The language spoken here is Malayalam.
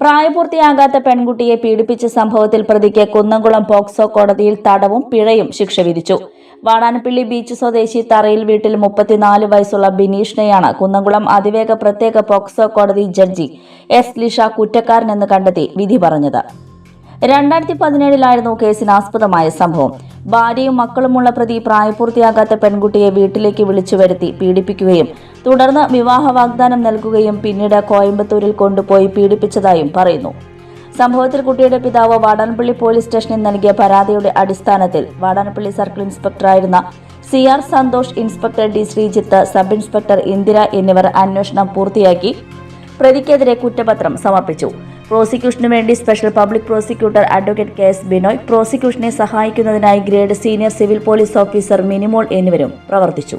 പ്രായപൂർത്തിയാകാത്ത പെൺകുട്ടിയെ പീഡിപ്പിച്ച സംഭവത്തിൽ പ്രതിക്ക് കുന്നംകുളം പോക്സോ കോടതിയിൽ തടവും പിഴയും ശിക്ഷ വിധിച്ചു. വാടാനപ്പള്ളി ബീച്ച് സ്വദേശി തറയിൽ വീട്ടിൽ മുപ്പത്തിനാല് വയസ്സുള്ള ബിനീഷിനെയാണ് കുന്നംകുളം അതിവേഗ പ്രത്യേക പോക്സോ കോടതി ജഡ്ജി എസ് ലിഷ കുറ്റക്കാരനെന്ന് കണ്ടെത്തി വിധി പറഞ്ഞത്. രണ്ടായിരത്തി പതിനേഴിലായിരുന്നു കേസിനാസ്പദമായ സംഭവം. ഭാര്യയും മക്കളുമുള്ള പ്രതി പ്രായപൂർത്തിയാകാത്ത പെൺകുട്ടിയെ വീട്ടിലേക്ക് വിളിച്ചു വരുത്തി പീഡിപ്പിക്കുകയും തുടർന്ന് വിവാഹ വാഗ്ദാനം നൽകുകയും പിന്നീട് കോയമ്പത്തൂരിൽ കൊണ്ടുപോയി പീഡിപ്പിച്ചതായും പറയുന്നു. സംഭവത്തിൽ കുട്ടിയുടെ പിതാവ് വാടാനപ്പള്ളി പോലീസ് സ്റ്റേഷനിൽ നൽകിയ പരാതിയുടെ അടിസ്ഥാനത്തിൽ Vadanappally circle ഇൻസ്പെക്ടറായിരുന്ന C R Santhosh inspector D Sreejith sub inspector Indira എന്നിവർ അന്വേഷണം പൂർത്തിയാക്കി പ്രതിക്കെതിരെ കുറ്റപത്രം സമർപ്പിച്ചു. പ്രോസിക്യൂഷനു വേണ്ടി special public prosecutor advocate K S Binoy പ്രോസിക്യൂഷനെ സഹായിക്കുന്നതിനായി grade senior civil police officer Minimol എന്നിവരും പ്രവർത്തിച്ചു.